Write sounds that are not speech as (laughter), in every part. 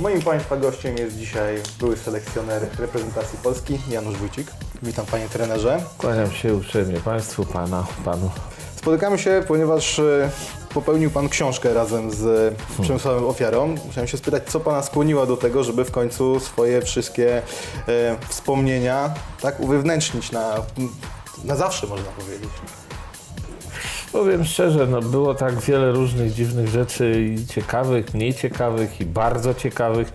Moim Państwa gościem jest dzisiaj były selekcjoner reprezentacji Polski, Janusz Wójcik. Witam Panie trenerze. Kłaniam się uprzejmie Państwu, Pana, Panu. Spotykamy się, ponieważ e, popełnił Pan książkę razem z Przemysławem Ofiarą. Chciałem się spytać, co Pana skłoniło do tego, żeby w końcu swoje wszystkie e, wspomnienia tak uwewnętrznić na, na zawsze, można powiedzieć. Powiem szczerze, no było tak wiele różnych dziwnych rzeczy i ciekawych, mniej ciekawych i bardzo ciekawych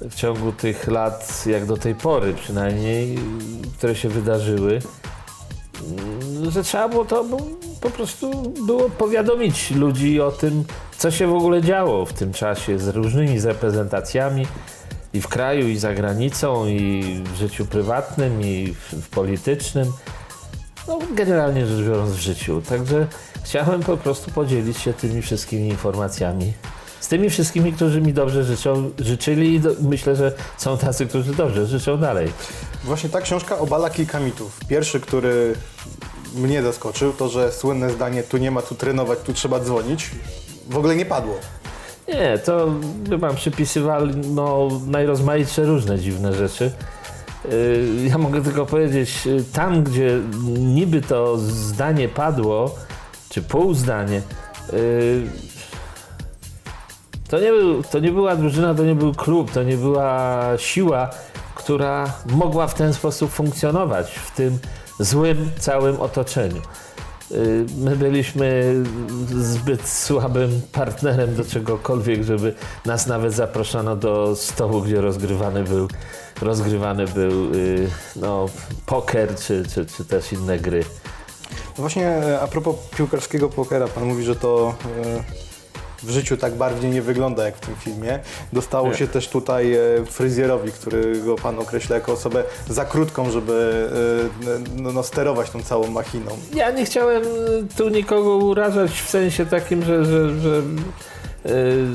w ciągu tych lat, jak do tej pory przynajmniej, które się wydarzyły, mm, że trzeba było to po prostu było powiadomić ludzi o tym, co się w ogóle działo w tym czasie z różnymi reprezentacjami i w kraju, i za granicą, i w życiu prywatnym, i w, w politycznym. No, generalnie rzecz biorąc w życiu. Także chciałem po prostu podzielić się tymi wszystkimi informacjami. Z tymi wszystkimi, którzy mi dobrze życzą, życzyli i do, myślę, że są tacy, którzy dobrze życzą dalej. Właśnie ta książka obala kilka mitów. Pierwszy, który mnie zaskoczył, to że słynne zdanie tu nie ma tu trenować, tu trzeba dzwonić, w ogóle nie padło. Nie, to by wam przypisywali no, najrozmaitsze różne dziwne rzeczy. Yy, Ja mogę tylko powiedzieć, yy, tam gdzie niby to zdanie padło, czy pół zdanie, yy, to nie, był, to nie była drużyna, to nie był klub, to nie była siła, która mogła w ten sposób funkcjonować w tym złym całym otoczeniu. Y, My byliśmy zbyt słabym partnerem do czegokolwiek, żeby nas nawet zapraszano do stołu, gdzie rozgrywany był, rozgrywany był y, no, poker czy, czy, czy też inne gry. No właśnie a propos piłkarskiego pokera, pan mówi, że to e, w życiu tak bardziej nie wygląda jak w tym filmie. Dostało Nie. się też tutaj e, fryzjerowi, którego pan określa jako osobę za krótką, żeby no, no, sterować tą całą machiną. Ja nie chciałem tu nikogo urażać w sensie takim, że, że, że y,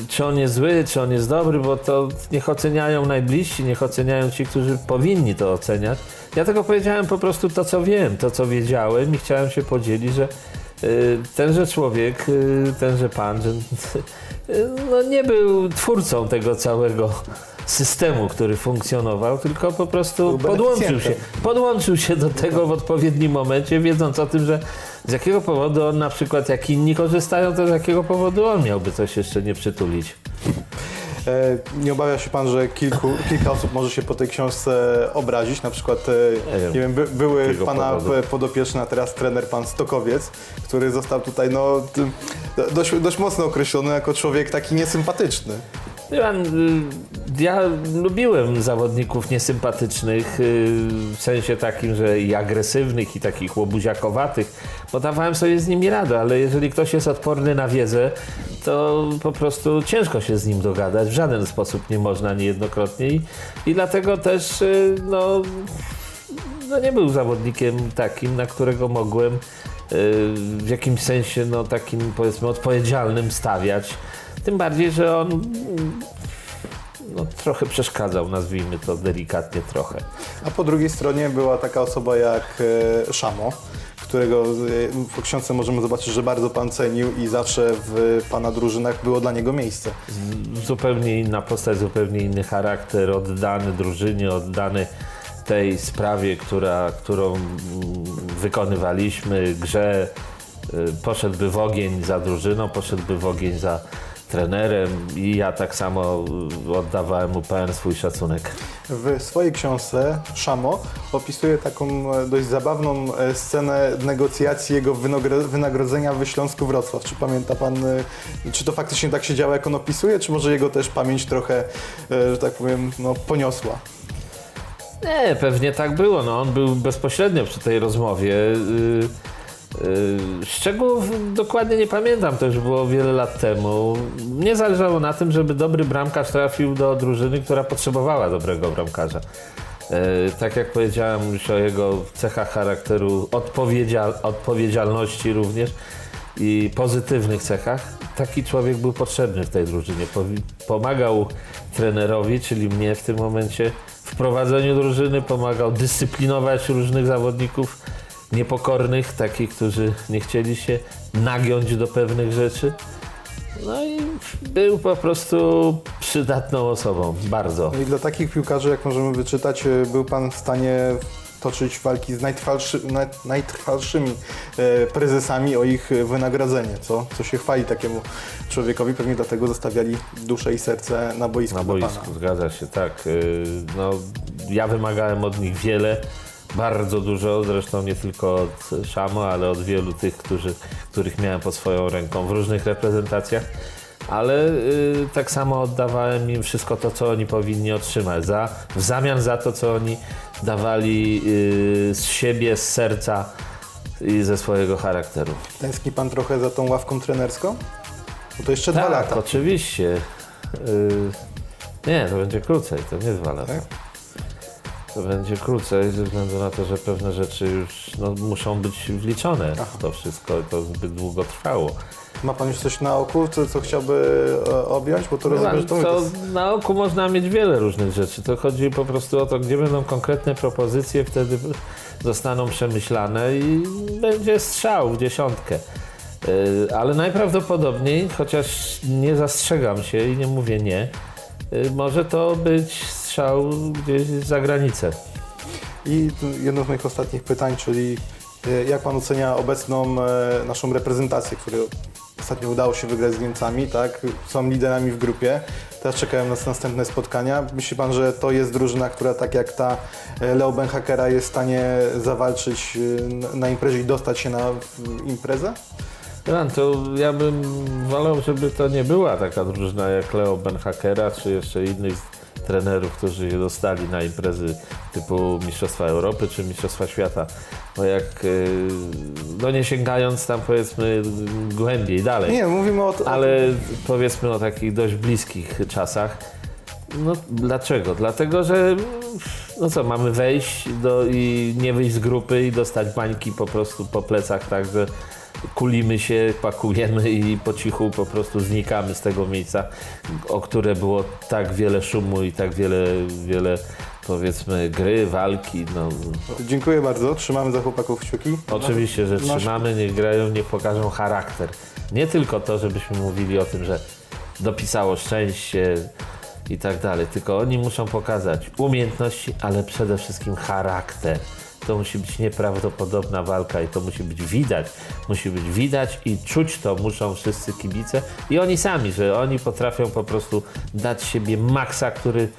czy on jest zły, czy on jest dobry, bo to niech oceniają najbliżsi, niech oceniają ci, którzy powinni to oceniać. Ja tylko powiedziałem po prostu to, co wiem, to, co wiedziałem i chciałem się podzielić, że y, tenże człowiek, y, tenże pan, że, (laughs) y, no nie był twórcą tego całego systemu, który funkcjonował, tylko po prostu podłączył się, podłączył się do tego w odpowiednim momencie, wiedząc o tym, że z jakiego powodu on na przykład, jak inni korzystają, to z jakiego powodu on miałby coś jeszcze nie przytulić. E, Nie obawia się pan, że kilku, kilka osób może się po tej książce obrazić? Na przykład, e, Nie wiem. nie wiem, by, były pana powodu? podopieczny, a teraz trener pan Stokowiec, który został tutaj no, dość, dość mocno określony jako człowiek taki niesympatyczny. Pan, y, ja lubiłem zawodników niesympatycznych, y, w sensie takim, że i agresywnych, i takich łobuziakowatych, bo dawałem sobie z nimi radę, ale jeżeli ktoś jest odporny na wiedzę, to po prostu ciężko się z nim dogadać, w żaden sposób nie można niejednokrotnie i, dlatego też y, no, no nie był zawodnikiem takim, na którego mogłem y, w jakimś sensie no, takim powiedzmy odpowiedzialnym stawiać. Tym bardziej, że on no, trochę przeszkadzał, nazwijmy to delikatnie trochę. A po drugiej stronie była taka osoba jak e, Szamo, którego e, w książce możemy zobaczyć, że bardzo pan cenił i zawsze w pana drużynach było dla niego miejsce. Zupełnie inna postać, zupełnie inny charakter, oddany drużynie, oddany tej sprawie, która, którą mm, wykonywaliśmy, grze. Y, Poszedłby w ogień za drużyną, poszedłby w ogień za trenerem i ja tak samo y, oddawałem mu pełen swój szacunek. W swojej książce Szamo opisuje taką e, dość zabawną e, scenę negocjacji jego wynagrodzenia w Śląsku Wrocław. Czy pamięta pan, e, czy to faktycznie tak się działo, jak on opisuje, czy może jego też pamięć trochę, że tak powiem, no, poniosła? Nie, pewnie tak było. No, on był bezpośrednio przy tej rozmowie. Yy, Szczegółów dokładnie nie pamiętam, to już było wiele lat temu. Mnie zależało na tym, żeby dobry bramkarz trafił do drużyny, która potrzebowała dobrego bramkarza. Yy, Tak jak powiedziałem już o jego cechach charakteru, odpowiedzial, odpowiedzialności również i pozytywnych cechach, taki człowiek był potrzebny w tej drużynie. Pomagał trenerowi, czyli mnie w tym momencie, w prowadzeniu drużyny, pomagał dyscyplinować różnych zawodników niepokornych, takich, którzy nie chcieli się nagiąć do pewnych rzeczy. No i był po prostu przydatną osobą, bardzo. No i dla takich piłkarzy, jak możemy wyczytać, e, był Pan w stanie toczyć walki z najtrwalszy, naj, najtrwalszymi e, prezesami o ich e, wynagrodzenie, co, co się chwali takiemu człowiekowi. Pewnie dlatego zostawiali duszę i serce na boisku Na boisku, zgadza się, tak. Yy, No, ja wymagałem od nich wiele, bardzo dużo, zresztą nie tylko od Szamo, ale od wielu tych, którzy, których miałem pod swoją ręką w różnych reprezentacjach. Ale yy, tak samo oddawałem im wszystko to, co oni powinni otrzymać, za, w zamian za to, co oni dawali yy, z siebie, z serca i ze swojego charakteru. Tęskni Pan trochę za tą ławką trenerską? Bo to jeszcze tak, dwa lata. oczywiście. Yy, nie, to będzie krócej, to nie dwa lata. Tak? To będzie krócej ze względu na to, że pewne rzeczy już no, muszą być wliczone w to wszystko to zbyt długo trwało. Ma Pan już coś na oku, co, co chciałby e, objąć? Bo to rozumiem, że to, to jest... na oku można mieć wiele różnych rzeczy. To chodzi po prostu o to, gdzie będą konkretne propozycje, wtedy zostaną przemyślane i będzie strzał w dziesiątkę. Yy, Ale najprawdopodobniej, chociaż nie zastrzegam się i nie mówię nie, yy, może to być strzał gdzieś za granicę. I jedno z moich ostatnich pytań, czyli e, jak Pan ocenia obecną e, naszą reprezentację, której ostatnio udało się wygrać z Niemcami, tak? Są liderami w grupie, teraz czekają nas następne spotkania. Myśli Pan, że to jest drużyna, która tak jak ta e, Leo Benhakera jest w stanie zawalczyć na imprezie i dostać się na imprezę? Ran, to ja bym wolał, żeby to nie była taka drużyna jak Leo Benhakera, czy jeszcze innych trenerów, którzy się dostali na imprezy typu Mistrzostwa Europy czy Mistrzostwa Świata. Bo jak, yy, no nie sięgając tam powiedzmy głębiej, dalej. Nie, mówimy o... to- Ale powiedzmy o takich dość bliskich czasach. No dlaczego? Dlatego, że no co, mamy wejść do, i nie wyjść z grupy i dostać bańki po prostu po plecach, tak, że kulimy się, pakujemy i po cichu po prostu znikamy z tego miejsca, o które było tak wiele szumu i tak wiele, wiele powiedzmy gry, walki. No, Dziękuję bardzo, trzymamy za chłopaków kciuki. Oczywiście, że trzymamy, niech grają, niech pokażą charakter. Nie tylko to, żebyśmy mówili o tym, że dopisało szczęście i tak dalej, tylko oni muszą pokazać umiejętności, ale przede wszystkim charakter. To musi być nieprawdopodobna walka i to musi być widać. Musi być widać i czuć to muszą wszyscy kibice i oni sami, że oni potrafią po prostu dać siebie maksa, który,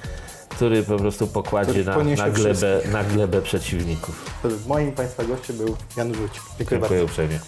który po prostu pokładzie na, na, glebę, na glebę przeciwników. Moim Państwa gościem był Jan Żółcik. Dziękuję bardzo. Dziękuję uprzejmie.